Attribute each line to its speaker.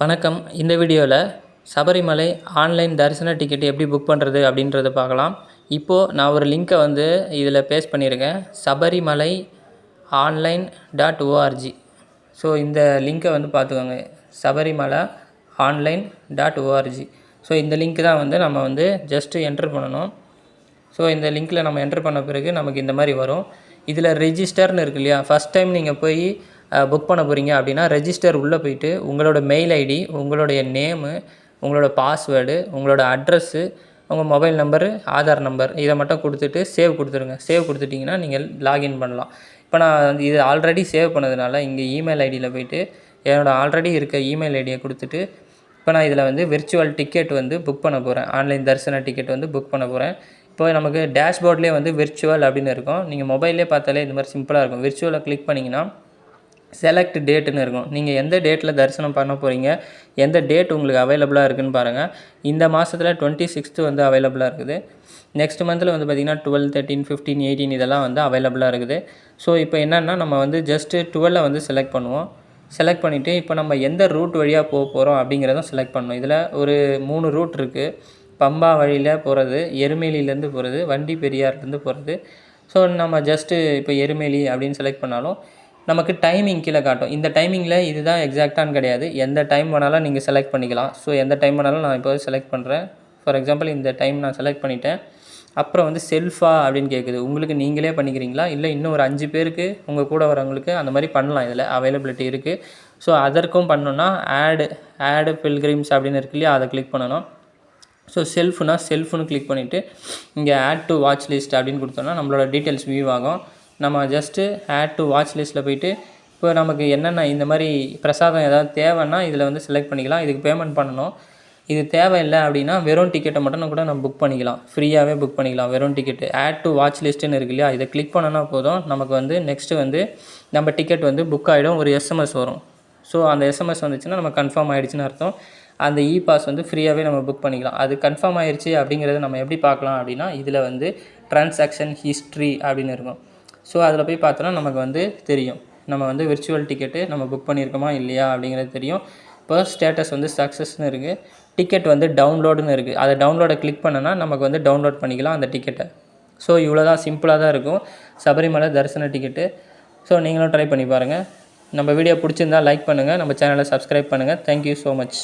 Speaker 1: வணக்கம். இந்த வீடியோவில் சபரிமலை ஆன்லைன் தரிசன டிக்கெட் எப்படி புக் பண்ணுறது அப்படின்றத பார்க்கலாம். இப்போது நான் ஒரு லிங்க்கை வந்து இதில் பேஸ்ட் பண்ணியிருக்கேன் Sabarimala online dot org so இந்த லிங்க்கை வந்து பார்த்துக்கோங்க. Sabarimala online dot org so இந்த லிங்க் தான் வந்து நம்ம வந்து ஜஸ்ட்டு என்ட்ரு பண்ணணும். ஸோ இந்த லிங்க்கில் நம்ம என்ட்ரு பண்ண பிறகு நமக்கு இந்த மாதிரி வரும். இதில் ரெஜிஸ்டர்னு இருக்கு இல்லையா? ஃபஸ்ட் டைம் நீங்கள் போய் புக் பண்ண போகிறீங்க அப்படின்னா ரெஜிஸ்டர் உள்ளே போயிட்டு உங்களோட மெயில் ஐடி உங்களுடைய நேமு உங்களோட பாஸ்வேர்டு உங்களோட அட்ரஸ்ஸு உங்கள் மொபைல் நம்பரு ஆதார் நம்பர் இதை மட்டும் கொடுத்துட்டு சேவ் கொடுத்துருங்க சேவ் கொடுத்துட்டிங்கன்னா நீங்கள் லாகின் பண்ணலாம். இப்போ நான் வந்து இது ஆல்ரெடி சேவ் பண்ணதுனால இங்கே இமெயில் ஐடியில் போயிட்டு என்னோடய ஆல்ரெடி இருக்க இமெயில் ஐடியை கொடுத்துட்டு இப்போ நான் இதில் வந்து விர்ச்சுவல் டிக்கெட் வந்து புக் பண்ண போகிறேன் ஆன்லைன் தரிசன டிக்கெட் வந்து புக் பண்ண போகிறேன் இப்போ நமக்கு டேஷ்போர்ட்லேயே வந்து விர்ச்சுவல் அப்படின்னு இருக்கும். நீங்கள் மொபைல்லே பார்த்தாலே இந்த மாதிரி சிம்பிளாக இருக்கும். விர்ச்சுவலை கிளிக் பண்ணிங்கன்னா செலக்ட் டேட்டுன்னு இருக்கும். நீங்கள் எந்த டேட்டில் தரிசனம் பண்ண போகிறீங்க எந்த டேட் உங்களுக்கு அவைலபிளாக இருக்குதுன்னு பாருங்கள் இந்த மாதத்தில் டுவெண்ட்டி சிக்ஸ்த்து வந்து அவைலபிளாக இருக்குது. நெக்ஸ்ட் மந்தில் வந்து பார்த்திங்கன்னா டுவெல் தேர்ட்டின் ஃபிஃப்டீன் எயிட்டீன் இதெல்லாம் வந்து அவைலபிளாக இருக்குது. ஸோ இப்போ என்னென்னா நம்ம வந்து ஜஸ்ட்டு டுவெல்லை வந்து செலக்ட் பண்ணுவோம். செலக்ட் பண்ணிவிட்டு இப்போ நம்ம எந்த ரூட் வழியாக போக போகிறோம் அப்படிங்கிறதும் செலக்ட் பண்ணணும் இதில் ஒரு மூணு ரூட் இருக்குது பம்பா வழியில் போகிறது எருமேலியிலேருந்து போகிறது வண்டி பெரியார்லேருந்து போகிறது ஸோ நம்ம ஜஸ்ட்டு இப்போ எருமேலி அப்படின்னு செலக்ட் பண்ணாலும் நமக்கு டைமிங் கீழே காட்டும். இந்த டைமிங்கில் இதுதான் எக்ஸாக்டானு கிடையாது. எந்த டைம் வேணாலும் நீங்கள் செலக்ட் பண்ணிக்கலாம். ஸோ எந்த டைம் வேணாலும் நான் இப்போ செலக்ட் பண்ணுறேன் ஃபார் எக்ஸாம்பிள் இந்த டைம் நான் செலக்ட் பண்ணிட்டேன். அப்புறம் வந்து செல்ஃபா அப்படின்னு கேட்குது உங்களுக்கு நீங்களே பண்ணிக்கிறீங்களா? இல்லை இன்னும் ஒரு அஞ்சு பேருக்கு உங்கள் கூட வரவங்களுக்கு அந்த மாதிரி பண்ணலாம். இதில் அவைலபிலிட்டி இருக்குது ஸோ அதற்கும் பண்ணணுன்னா ஆடு ஆடு பில்கிரிம்ஸ் அப்படின்னு இருக்கு இல்லையா? அதை கிளிக் பண்ணணும். ஸோ செல்ஃப்னா செல்ஃப்னு கிளிக் பண்ணிவிட்டு இங்கே ஆட் டு வாட்ச் லிஸ்ட் அப்படின்னு கொடுத்தோன்னா நம்மளோட டீட்டெயில்ஸ் வியூ ஆகும். நம்ம ஜஸ்ட்டு ஆட் டு வாட்ச் லிஸ்ட்டில் போயிட்டு இப்போ நமக்கு என்னென்ன இந்த மாதிரி பிரசாதம் ஏதாவது தேவைன்னா இதில் வந்து செலக்ட் பண்ணிக்கலாம். இதுக்கு பேமெண்ட் பண்ணணும். இது தேவையில்லை அப்படின்னா வெறும் டிக்கெட்டை மட்டும் கூட நம்ம புக் பண்ணிக்கலாம். ஃப்ரீயாகவே புக் பண்ணிக்கலாம். வெறும் டிக்கெட்டு ஆட் டு வாட்ச் லிஸ்ட்டுன்னு இருக்கு இல்லையா? இதை கிளிக் பண்ணனா போதும். நமக்கு வந்து நெக்ஸ்ட்டு வந்து நம்ம டிக்கெட் வந்து புக் ஆகிடும் ஒரு எஸ்எம்எஸ் வரும். ஸோ அந்த எஸ்எம்எஸ் வந்துச்சுன்னா நம்ம கன்ஃபார்ம் ஆகிடுச்சின்னு அர்த்தம். அந்த இ பாஸ் வந்து ஃப்ரீயாகவே நம்ம புக் பண்ணிக்கலாம். அது கன்ஃபார்ம் ஆயிடுச்சு அப்படிங்கிறத நம்ம எப்படி பார்க்கலாம் அப்படின்னா இதில் வந்து ட்ரான்சாக்ஷன் ஹிஸ்ட்ரி அப்படின்னு இருக்கும். ஸோ அதில் போய் பார்த்தோன்னா நமக்கு வந்து தெரியும். நம்ம வந்து விர்ச்சுவல் டிக்கெட்டு நம்ம புக் பண்ணியிருக்கோமா இல்லையா அப்படிங்கிறது தெரியும். இப்போ ஸ்டேட்டஸ் வந்து சக்ஸஸ்னு இருக்குது டிக்கெட் வந்து டவுன்லோடுன்னு இருக்குது அதை டவுன்லோடை கிளிக் பண்ணனா நமக்கு வந்து டவுன்லோட் பண்ணிக்கலாம் அந்த டிக்கெட்டை ஸோ இவ்வளோ தான் சிம்பிளாக தான் இருக்கும். சபரிமலை தரிசன டிக்கெட்டு ஸோ நீங்களும் ட்ரை பண்ணி பாருங்கள் நம்ம வீடியோ பிடிச்சிருந்தா லைக் பண்ணுங்கள் நம்ம சேனலை சப்ஸ்கிரைப் பண்ணுங்கள் தேங்க்யூ ஸோ மச்